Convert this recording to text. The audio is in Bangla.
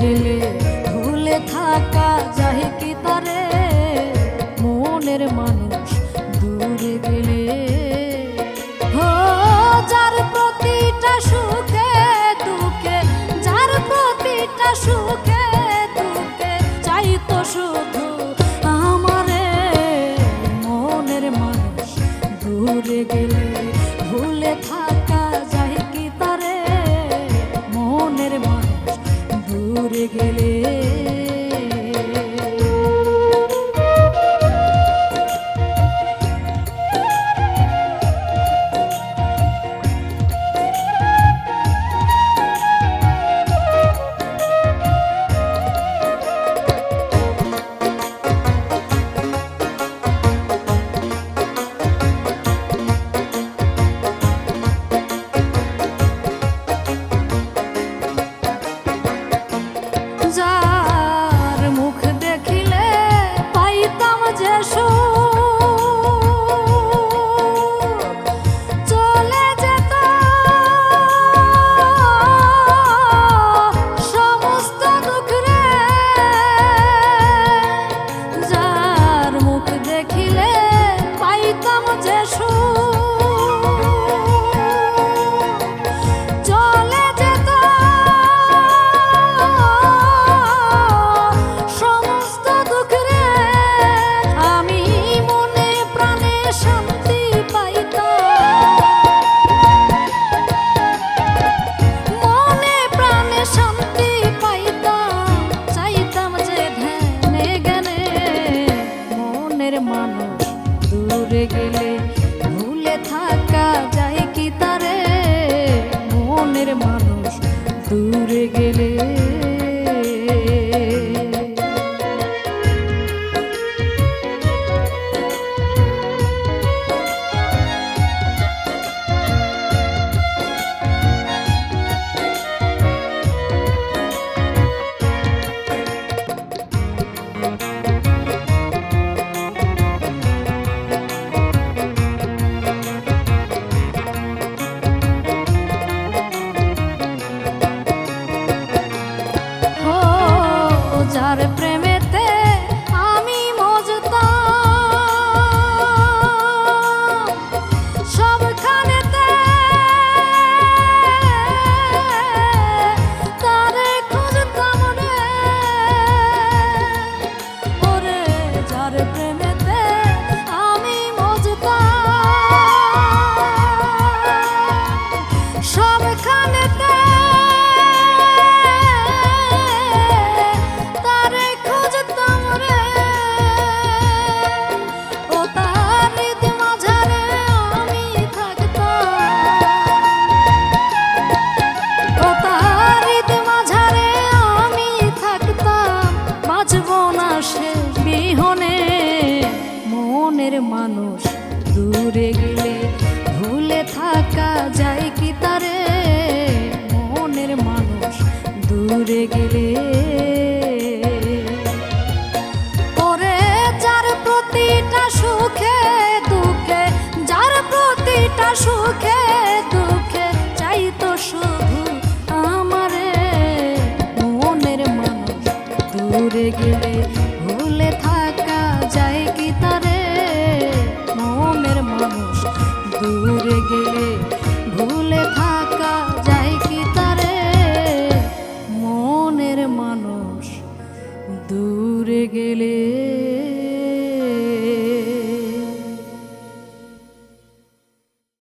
গেলে ভুলে থাকা যায় কি তারে? মনের মানুষ দূরে গেলে। হো, যার প্রতিটা সুখে দুঃখে, যার প্রতিটা সুখে দুঃখে, চাই তো শুধু আমারে। মনের মানুষ দূরে গেলে। দূরে গেলে মানুষ দূরে গেলে ভুলে থাকা যায় কি তারে? মনের মানুষ দূরে গেলে মানুষের বিহনে, মনের মানুষ দূরে গেলে ভুলে থাকা যায় কি তারে? মনের মানুষ দূরে গেলে। পরে যার প্রতিটা সুখে দুঃখে, যার প্রতিটা সুখে দুঃখে চাইতো শুধু মানুষ দূরে গেলে দূরে গেলে